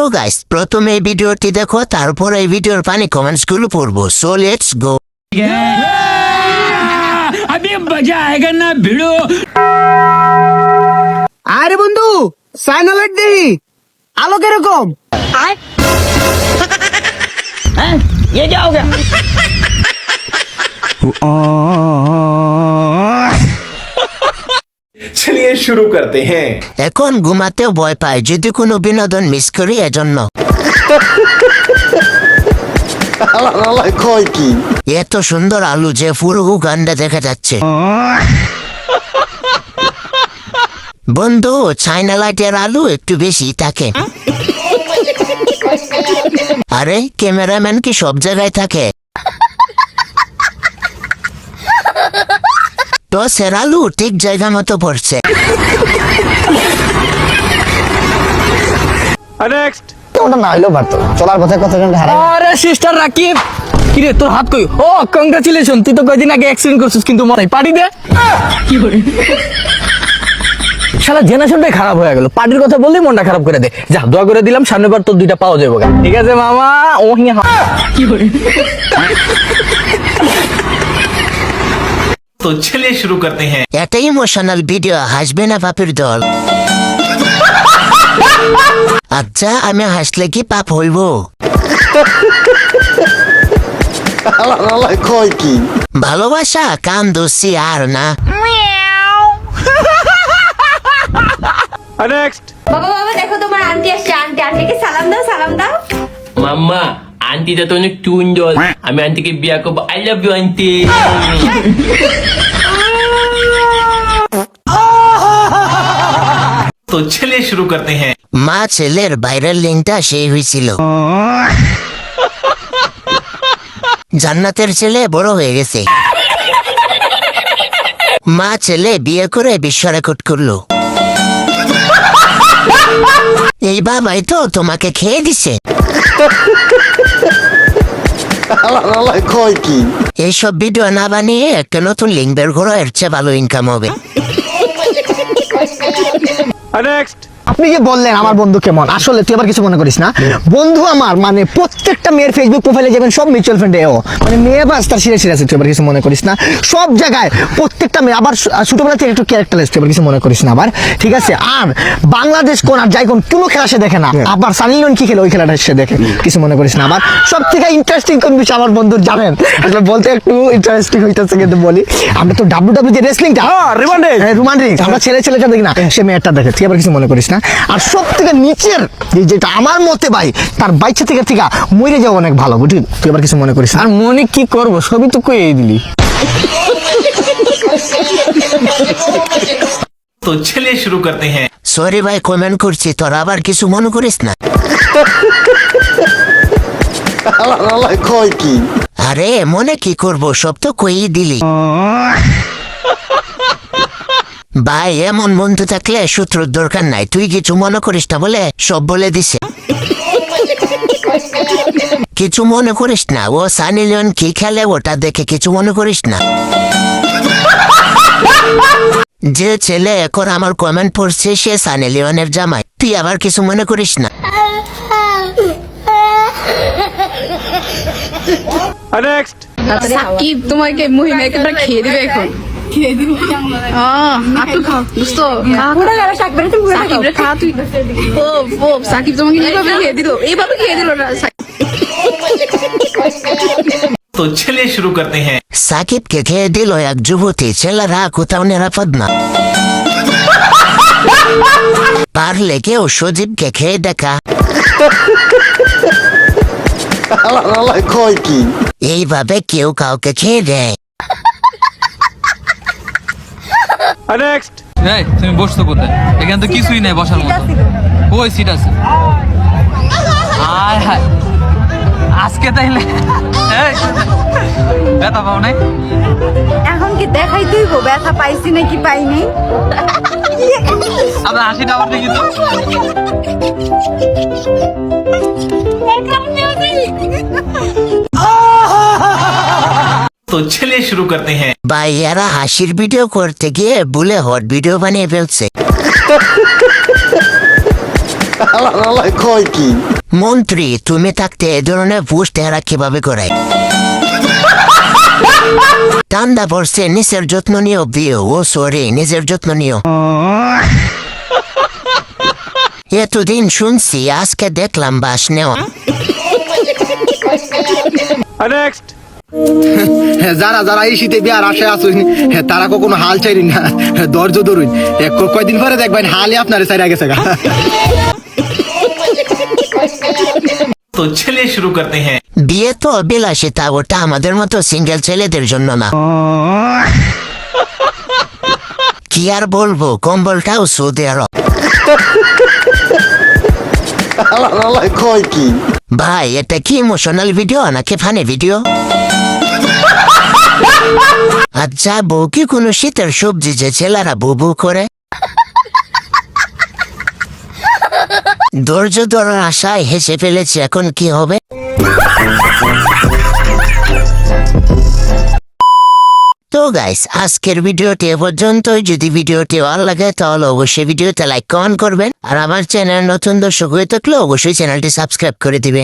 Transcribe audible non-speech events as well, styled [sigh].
So guys প্রথমে এই ভিডিওটি দেখো তারপর এই ভিডিওর পানি কমেন্টস গুলো পড়বো সো লেটস গো अभी मजा आएगा ना भिड़ो আরে বন্ধু সাইনা লাইট দেহি আলো কিরকম ये क्या हो गया শুরু করতে হ্যাঁ। এখন ঘুমাতেও ভয় পায় যদি কোনো বিনোদন মিস করি এজন্য। কি? এত সুন্দর আলু যে ফুরু গান্ডা দেখা যাচ্ছে। বন্ধু চাইনা লাইটের আলু একটু বেশি থাকে। আরে ক্যামেরাম্যান কি সব জায়গায় থাকে? তো সেরালু ঠিক জায়গা মতো পড়ছে। ওটা না হইলেও পারতো। চলার পথে কত হারা আরে সিস্টার রাকিব! কিরে তোর হাত কই? ও কংগ্রাচুলেশন তুই তো কয়দিন আগে অ্যাক্সিডেন্ট করছিস কিন্তু মনে পার্টি দে। কি করে শালা জেনারেশনটাই খারাপ হয়ে গেল। পার্টির কথা বললেই মনটা খারাপ করে দে। যা দোয়া করে দিলাম সামনেবার তোর দুইটা পাওয়া যাবে ঠিক আছে মামা? ও কি করে तो चलिए शुरू करते हैं এটা ইমোশনাল ভিডিও হাসবে না পাপের দল আচ্ছা আমি হাসলে কি পাপ হইব কয় কি ভালোবাসা কান দোষী আর না বাবা বাবা দেখো তোমার আন্টি আসছে আন্টি আন্টিকে সালাম দাও সালাম দাও মাম্মা আন্টিটা তো অনেক সুন্দর আমি আন্টিকে বিয়া করব আই লাভ ইউ আন্টি তো ছেলে শুরু করতে হ্যাঁ মা ছেলের ভাইরাল লিঙ্কটা সেই হয়েছিল জান্নাতের ছেলে বড় হয়ে গেছে মা ছেলে বিয়ে করে বিশ্ব রেকর্ড করল এই বাবাই তো তোমাকে খেয়ে দিছে কয় [laughs] কি এইসব ভিডিও না বানিয়ে একটা নতুন লিঙ্ক বের করো এর চেয়ে ভালো ইনকাম হবে। [laughs] আপনি যে বললেন আমার বন্ধু কেমন? আসলে তুই আবার কিছু মনে করিস না। বন্ধু আমার মানে প্রত্যেকটা মেয়ের ফেসবুক প্রোফাইলে যাবেন সব মিউচুয়াল ফান্ডে ও মানে মেয়ে বাস তার সিরিয়াস সিরিয়াস তুই আবার কিছু মনে করিস না। সব জায়গায় প্রত্যেকটা মেয়ে আবার ছোটবেলা থেকে একটু ক্যারেক্টারলেস তুই আবার কিছু মনে করিস না আবার। ঠিক আছে? আর বাংলাদেশ কোন আর যাই কোন কোনো খেলা সে দেখে না। আবার সানি লিওন কি খেলে ওই খেলাটা সে দেখে। কিছু মনে করিস না আবার। সব থেকে ইন্টারেস্টিং কোন বিষয় আমার বন্ধু জানেন? আসলে বলতে একটু ইন্টারেস্টিং হইতেছে কিন্তু বলি। আমরা তো ডাব্লিউ ডাব্লিউ যে রেসলিংটা রিমান্ডিং রিমান্ডিং আমরা ছেলে ছেলেটা দেখি না সে মেয়েটা দেখে। তুই আবার কিছু মনে করিস না? আর সব থেকে নিচের যেটা আমার মতে ভাই তার বাইচা থেকে থেকে মরে যাওয়া অনেক ভালো বুঝলি? তুই আবার কিছু মনে করিস আর মনে কি করব? সবই তো কয়ে দিলি। তো চলে শুরু করতে হ্যাঁ। সরি ভাই কমেন্ট করছি তোর আবার কিছু মনে করিস না? আরে মনে কি করব? সব তো কই দিলি। ভাই এমন বন্ধু থাকলে সূত্রর দরকার নাই। তুই কিছু মনে করিস না বলে সব বলে দিছে। কিছু মনে করিস না। ও সানি লিওন কি খেলে ওটা দেখে কিছু মনে করিস না। যে ছেলে এখন আমার কমেন্ট পড়ছে সে সানি লিওনের জামাই। তুই আবার কিছু মনে করিস না। সাকিব তোমাকে মহিলা একেবারে খেয়ে দিবে এখন? 아, तो चलिए शुरू करते हैं। साकिब के खे दिलो एक जुबूती चल रहा कुत्ता ने रफदना। पार लेके ओ शोजिब के खे देखा अलग अलग कोई की? ये बाबे क्यों काव के खे दे এই তুমি বসছো কোথায়? এখানে তো কিছুই নেই বসার মতো। ওই সিট আছে? আয় হায়। আজকে তাইলে এই, ব্যথা পাও নাই? এখন কি দেখাই তুইব ব্যথা পাইছি নাকি পাইনি? আপনার হাসিটা আবার দেখি তো। তো চলে শুরু করতে হ্যাঁ ভাইয়ারা হাসির ভিডিও করতে গিয়ে ভুলে হট ভিডিও বানিয়ে ফেলছে মন্ত্রী তুমি থাকতে এ ধরনের ভুষ তেহারা কীভাবে করে টান্দা পড়ছে নিজের যত্ন নিও বিয়ে ও সরি নিজের যত্ন নিও এতদিন শুনছি আজকে দেখলাম বাস নেওয়া হ্যাঁ, যারা যারা এই শীতে বিয়ার আসে আসুন হ্যাঁ, তারা কখনো হাল ছাড়ি না হ্যাঁ, দরজ ধরুন কয়দিন পরে দেখবেন হালই আপনার ছাড়া গেছে তো চলে শুরু করতে হ্যাঁ। বিয়ে তো ওটা আমাদের মতো সিঙ্গেল ছেলেদের জন্য না। কি আর বলব কম্বলটাও সৌদি আরব। কি? ভাই এটা কি ইমোশনাল ভিডিও নাকি ফানি ভিডিও আচ্ছা বউ কি কোনো শীতের সবজি যে ছেলেরা বউ করে? ধৈর্য ধরার আশায় হেসে ফেলেছে, এখন কি হবে? তো গাইস আজকের ভিডিওটি এ পর্যন্তই। যদি ভিডিওটি ভালো লাগে, তাহলে অবশ্যই ভিডিওতে লাইক কমেন্ট করবেন। আর আমার চ্যানেল নতুন দর্শক হয়ে থাকলে অবশ্যই চ্যানেলটি সাবস্ক্রাইব করে দিবেন।